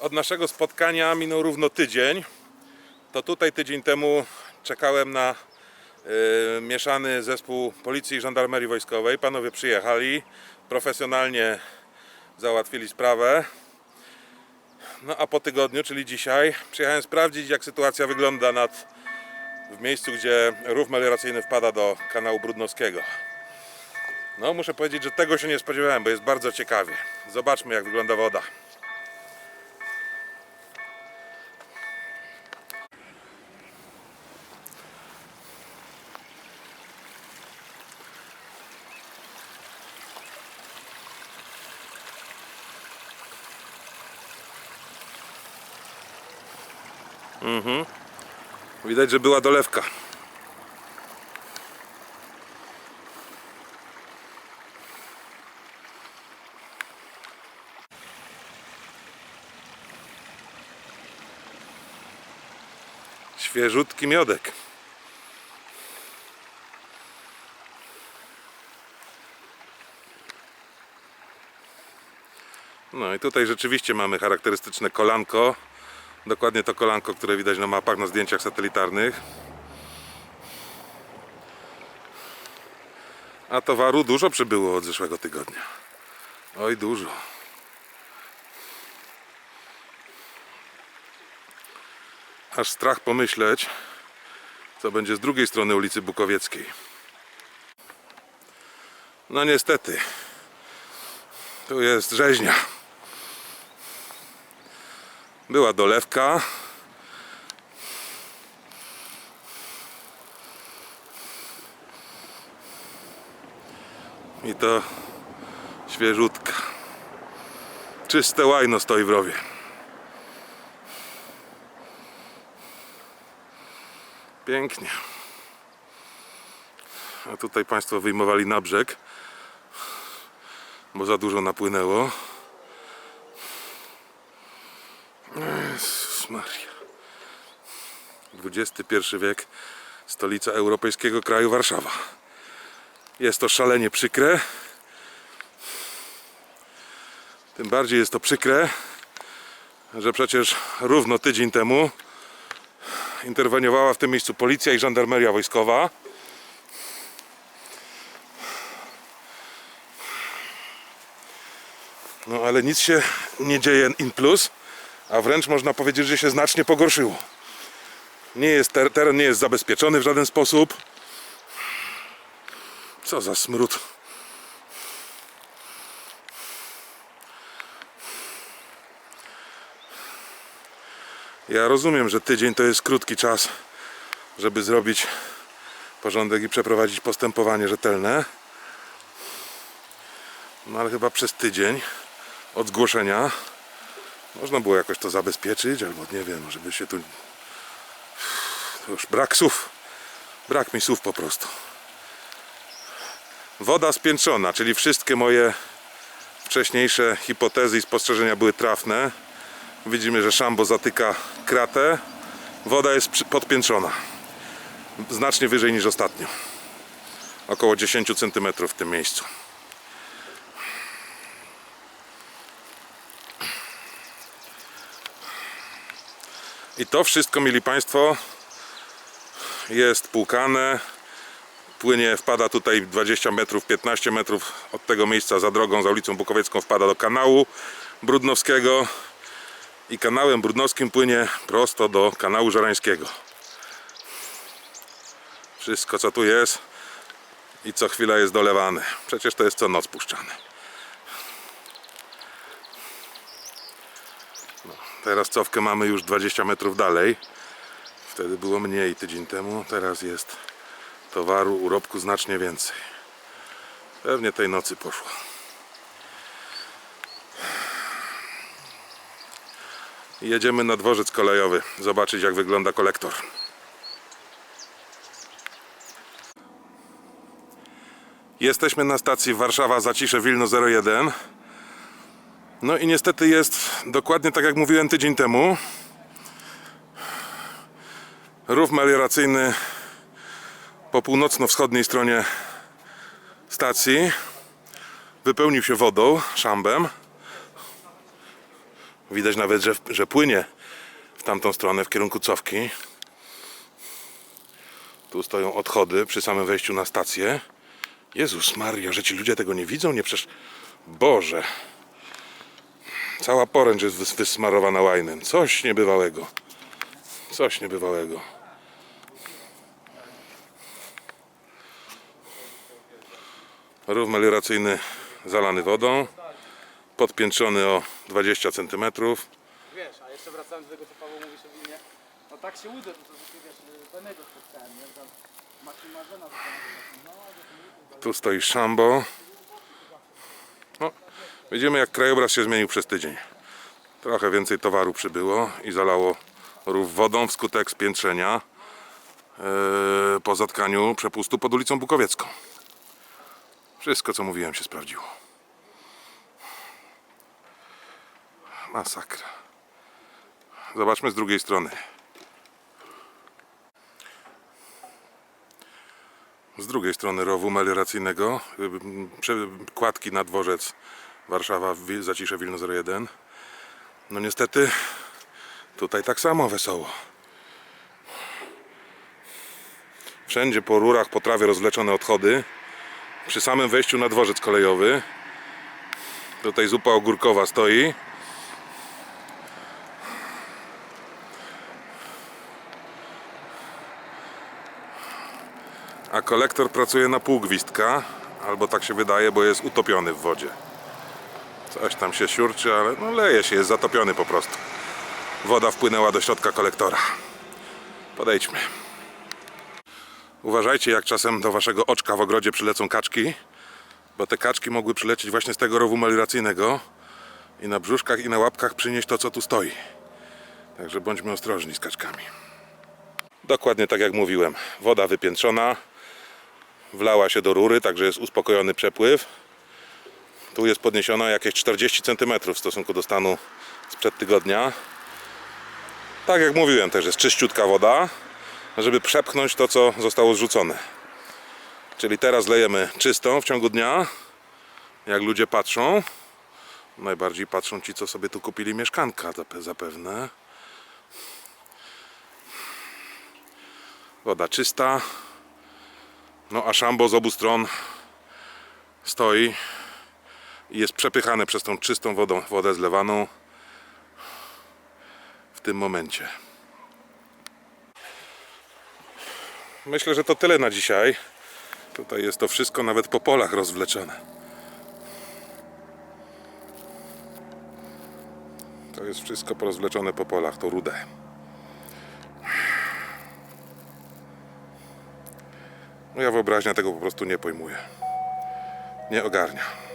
Od naszego spotkania minął równo tydzień. To tutaj tydzień temu czekałem na y, mieszany zespół Policji i Żandarmerii Wojskowej. Panowie przyjechali, profesjonalnie załatwili sprawę. No a po tygodniu, czyli dzisiaj, przyjechałem sprawdzić jak sytuacja wygląda nad, w miejscu, gdzie rów melioracyjny wpada do kanału Brudnowskiego. No muszę powiedzieć, że tego się nie spodziewałem, bo jest bardzo ciekawie. Zobaczmy jak wygląda woda. Widać, że była dolewka. Świeżutki miodek. No i tutaj rzeczywiście mamy charakterystyczne kolanko. Dokładnie to kolanko, które widać na mapach, na zdjęciach satelitarnych. A towaru dużo przybyło od zeszłego tygodnia. Oj, dużo. Aż strach pomyśleć, co będzie z drugiej strony ulicy Bukowieckiej. No niestety, tu jest rzeźnia. Była dolewka. I to świeżutka. Czyste łajno stoi w rowie. Pięknie. A tutaj Państwo wyjmowali na brzeg, bo za dużo napłynęło. Maria. XXI wiek, stolica europejskiego kraju Warszawa. Jest to szalenie przykre. Tym bardziej jest to przykre, że przecież równo tydzień temu interweniowała w tym miejscu policja i żandarmeria wojskowa. No ale nic się nie dzieje in plus, a wręcz można powiedzieć, że się znacznie pogorszyło. Nie jest, ter- teren nie jest zabezpieczony w żaden sposób. Co za smród. Ja rozumiem, że tydzień to jest krótki czas, żeby zrobić porządek i przeprowadzić postępowanie rzetelne. No ale chyba przez tydzień od zgłoszenia można było jakoś to zabezpieczyć, albo nie wiem, żeby się tu. Już brak słów. Brak mi słów po prostu. Woda spiętrzona, czyli wszystkie moje wcześniejsze hipotezy i spostrzeżenia były trafne. Widzimy, że szambo zatyka kratę. Woda jest podpiętrzona. Znacznie wyżej niż ostatnio. Około 10 cm w tym miejscu. I to wszystko, mieli Państwo, jest płukane. Płynie, wpada tutaj 20 metrów, 15 metrów od tego miejsca za drogą, za ulicą Bukowiecką, wpada do kanału Brudnowskiego. I kanałem Brudnowskim płynie prosto do kanału Żerańskiego. Wszystko, co tu jest i co chwila jest dolewane. Przecież to jest co noc puszczane. Teraz cofkę mamy już 20 metrów dalej. Wtedy było mniej tydzień temu, teraz jest towaru, urobku znacznie więcej. Pewnie tej nocy poszło. Jedziemy na dworzec kolejowy, zobaczyć jak wygląda kolektor. Jesteśmy na stacji Warszawa Zacisze Wilno 01. No i niestety jest dokładnie tak jak mówiłem tydzień temu. Rów melioracyjny po północno-wschodniej stronie stacji wypełnił się wodą, szambem. Widać nawet, że, że płynie w tamtą stronę, w kierunku cofki. Tu stoją odchody przy samym wejściu na stację. Jezus Maria, że ci ludzie tego nie widzą? Nie przecież... Boże. Cała poręcz jest wys- wysmarowana łajnem. Coś niebywałego. Coś niebywałego. Rów melioracyjny zalany wodą. Podpiętrzony o 20 cm. Wiesz, a jeszcze wracając do tego, co Paweł mówisz o winie, no tak się uda, to to wiesz, Benego spotkałem, nie? Tam Marcin Marzena no, Tu stoi szambo. Widzimy jak krajobraz się zmienił przez tydzień. Trochę więcej towaru przybyło i zalało rów wodą wskutek spiętrzenia yy, po zatkaniu przepustu pod ulicą Bukowiecką. Wszystko co mówiłem się sprawdziło. Masakra. Zobaczmy z drugiej strony. z drugiej strony rowu melioracyjnego, y, kładki na dworzec Warszawa, Zacisze Wilno 01. No niestety tutaj tak samo wesoło. Wszędzie po rurach, po trawie rozwleczone odchody. Przy samym wejściu na dworzec kolejowy. Tutaj zupa ogórkowa stoi. A kolektor pracuje na pół gwizdka, albo tak się wydaje, bo jest utopiony w wodzie. Coś tam się siurczy, ale no leje się, jest zatopiony po prostu. Woda wpłynęła do środka kolektora. Podejdźmy. Uważajcie, jak czasem do waszego oczka w ogrodzie przylecą kaczki, bo te kaczki mogły przylecieć właśnie z tego rowu melioracyjnego i na brzuszkach i na łapkach przynieść to, co tu stoi. Także bądźmy ostrożni z kaczkami. Dokładnie tak jak mówiłem. Woda wypiętrzona, wlała się do rury, także jest uspokojony przepływ. Tu jest podniesiona jakieś 40 cm w stosunku do stanu sprzed tygodnia. Tak jak mówiłem, też jest czyściutka woda, żeby przepchnąć to, co zostało zrzucone. Czyli teraz lejemy czystą w ciągu dnia, jak ludzie patrzą. Najbardziej patrzą ci, co sobie tu kupili mieszkanka zape- zapewne. Woda czysta. No a szambo z obu stron stoi jest przepychane przez tą czystą wodą, wodę zlewaną w tym momencie. Myślę, że to tyle na dzisiaj. Tutaj jest to wszystko nawet po polach rozwleczone. To jest wszystko porozwleczone po polach, to rudę. Moja wyobraźnia tego po prostu nie pojmuje. Nie ogarnia.